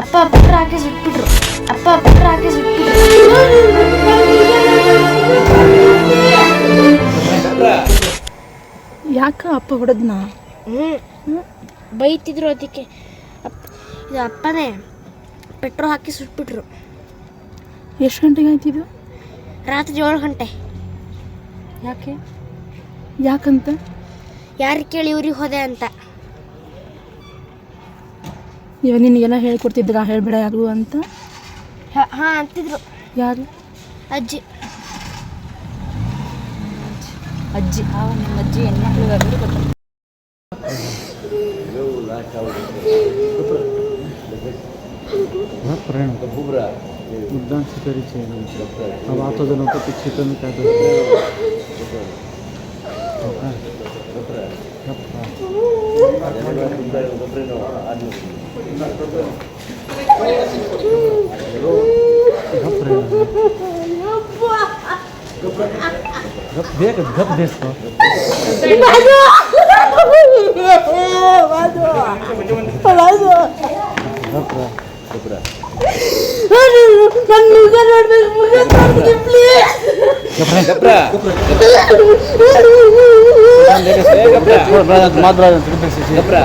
ಅಪ್ಪ ಪೆಟ್ರೋಲ್ ಹಾಕಿ ಸುಟ್ಬಿಟ್ರು ಅಪ್ಪ ಪೆಟ್ರೋಲ್ ಹಾಕಿ ಸುಟ್ಬಿಟ್ರು ಯಾಕ ಅಪ್ಪ ಹೊಡೆದ್ನ? ಹ್ಞೂ ಬೈತಿದ್ರು ಅದಕ್ಕೆ. ಅಪ್ಪ ಇದು ಅಪ್ಪನೇ ಪೆಟ್ರೋಲ್ ಹಾಕಿ ಸುಟ್ಬಿಟ್ರು ಎಷ್ಟು ಗಂಟೆಗೆ ಆಯ್ತಿದ್ದು ರಾತ್ರಿ ಏಳು ಗಂಟೆ. ಯಾಕೆ? ಯಾಕಂತ? ಯಾರು ಕೇಳಿ ಇವ್ರಿಗೆ ಹೋದೆ ಅಂತ. ಇವ ನಿನಗೆಲ್ಲ ಹೇಳ್ಕೊಡ್ತಿದ್ರ? ಹೇಳ್ಬೇಡ ಯಾರು ಅಂತ? ಹಾಂ ಅಂತಿದ್ರು. ಯಾರು? ಅಜ್ಜಿ. ಅಜ್ಜಿ. ಆ ನಿಮ್ಮ ಅಜ್ಜಿ ಹೆಣ್ಮಕ್ಳಿಗಾದ್ರು dia ke gap des kok. Waduh. Waduh. Waduh. Gapra. Gapra. Aduh, kan muka. Gapra. Gapra. Gapra. Gapra. Gapra. Gapra. Gapra. Gapra.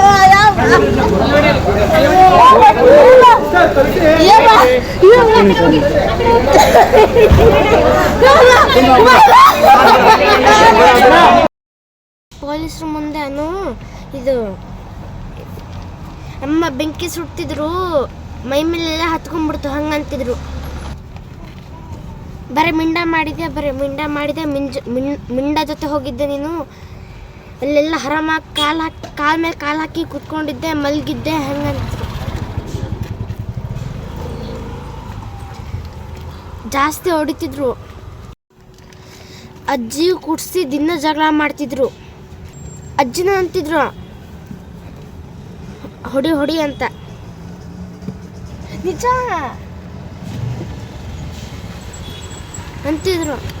ಪೊಲೀಸರ ಮುಂದೆನು ಇದು ಅಮ್ಮ ಬೆಂಕಿ ಸುಡ್ತಿದ್ರು, ಮೈ ಮೇಲೆಲ್ಲ ಹತ್ಕೊಂಡ್ಬಿಡ್ತು, ಹಂಗಂತಿದ್ರು. ಬರೀ ಮಿಂಡ ಮಾಡಿದೆ ಬರೀ ಮಿಂಡ ಮಾಡಿದೆ ಮಿಂಜ ಮಿಂಡ ಜೊತೆ ಹೋಗಿದ್ದೆ ನೀನು? ಅಲ್ಲೆಲ್ಲ ಆರಾಮಾಗಿ ಕಾಲು ಹಾಕಿ ಕಾಲ ಮೇಲೆ ಕಾಲು ಹಾಕಿ ಕುತ್ಕೊಂಡಿದ್ದೆ, ಮಲಗಿದ್ದೆ ಹಂಗಂತ ಜಾಸ್ತಿ ಹೊಡಿತಿದ್ರು. ಅಜ್ಜಿ ಕುಡ್ಸಿ ದಿನ ಜಗಳ ಮಾಡ್ತಿದ್ರು. ಅಜ್ಜಿನ ಅಂತಿದ್ರು, ಹೊಡಿ ಹೊಡಿ ಅಂತ. ನಿಜ? ಅಂತಿದ್ರು.